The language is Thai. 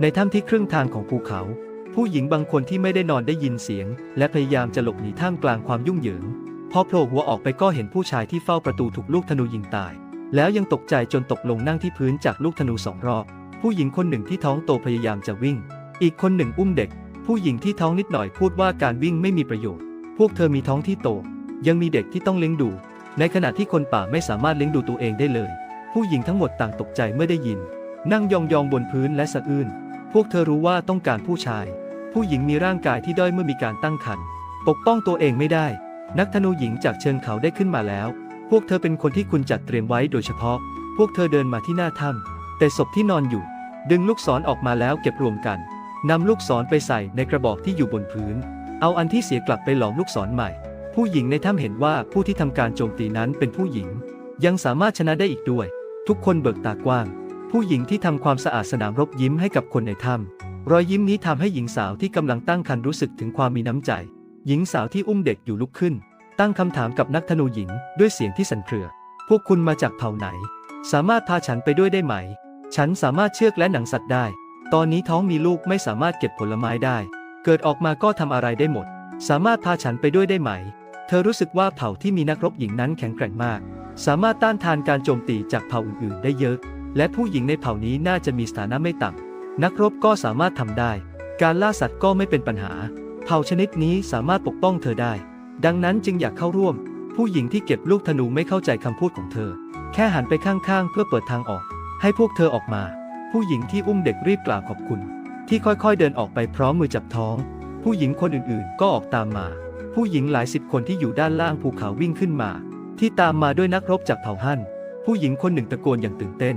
ในถ้ำที่ครึ่งทางของภูเขา ผู้หญิงบางคนที่ไม่ได้นอนได้ยินเสียง และพยายามจะหลบหนีท่ามกลางความยุ่งเหยิง พอโผล่หัวออกไปก็เห็นผู้ชายที่เฝ้าประตูถูกลูกธนูยิงตาย แล้วยังตกใจจนตกลงนั่งที่พื้นจากลูกธนูสองรอบ ผู้หญิงคนหนึ่งที่ท้องโตพยายามจะวิ่ง อีกคนหนึ่งอุ้มเด็ก ผู้หญิงที่ท้องนิดหน่อยพูดว่าการวิ่งไม่มีประโยชน์ พวกเธอมีท้องที่โต ยังมีเด็กที่ต้องเลี้ยงดู ในขณะที่คนป่าไม่สามารถเลี้ยงดูตัวเองได้เลย ผู้หญิงทั้งหมดต่างตกใจเมื่อได้ยิน นั่งยองๆบนพื้นและสะอื้น พวกเธอรู้ว่าต้องการผู้ชาย ผู้หญิงมีร่างกายที่ด้อยเมื่อมีการตั้งครรภ์ปกป้องตัวเองไม่ได้ นักธนูหญิงจากเชิงเขาได้ขึ้นมาแล้ว พวกเธอเป็นคนที่คุณจัดเตรียมไว้โดยเฉพาะ พวกเธอเดินมาที่หน้าถ้ำแต่ศพที่นอนอยู่ ดึงลูกศรออกมาแล้วเก็บรวมกันนำลูกศรไปใส่ในกระบอกที่อยู่บนพื้น เอาอันที่เสียกลับไปหลอมลูกศรใหม่ ผู้หญิงในถ้ำเห็นว่าผู้ที่ทำการโจมตีนั้นเป็นผู้หญิง ยังสามารถชนะได้อีกด้วย ทุกคนเบิกตากว้าง ผู้หญิงที่ทำความสะอาดสนามรบยิ้มให้กับคนในถ้ำรอยยิ้มนี้ทำให้หญิงสาวที่กำลังตั้งครรภ์รู้สึกถึงความมีน้ำใจ หญิงสาวที่อุ้มเด็กอยู่ลุกขึ้น ตั้งคำถามกับนักธนูหญิงด้วยเสียงที่สั่นเครือ พวกคุณมาจากเผ่าไหน สามารถพาฉันไปด้วยได้ไหม ฉันสามารถเชือกและหนังสัตว์ได้ ตอนนี้ท้องมีลูกไม่สามารถเก็บผลไม้ได้ เกิดออกมาก็ทำอะไรได้หมด สามารถพาฉันไปด้วยได้ไหม เธอรู้สึกว่าเผ่าที่มีนักรบหญิงนั้นแข็งแกร่งมาก สามารถต้านทานการโจมตีจากเผ่าอื่นๆ ได้เยอะ และผู้หญิงในเผ่านี้น่าจะมีสถานะไม่ต่ำนักรบก็สามารถทำได้ การล่าสัตว์ก็ไม่เป็นปัญหา เผ่าชนิดนี้สามารถปกป้องเธอได้ ดังนั้นจึงอยากเข้าร่วม ผู้หญิงที่เก็บลูกธนูไม่เข้าใจคำพูดของเธอ แค่หันไปข้างๆ เพื่อเปิดทางออก ให้พวกเธอออกมา ผู้หญิงที่อุ้มเด็กรีบกล่าวขอบคุณ ที่ค่อยๆเดินออกไปพร้อมมือจับท้อง ผู้หญิงคนอื่นๆ ก็ออกตามมา ผู้หญิงหลายสิบคนที่อยู่ด้านล่างภูเขาวิ่งขึ้นมา ที่ตามมาด้วยนักรบจากเผ่าฮั่นผู้หญิงคนหนึ่งตะโกนอย่างตื่นเต้น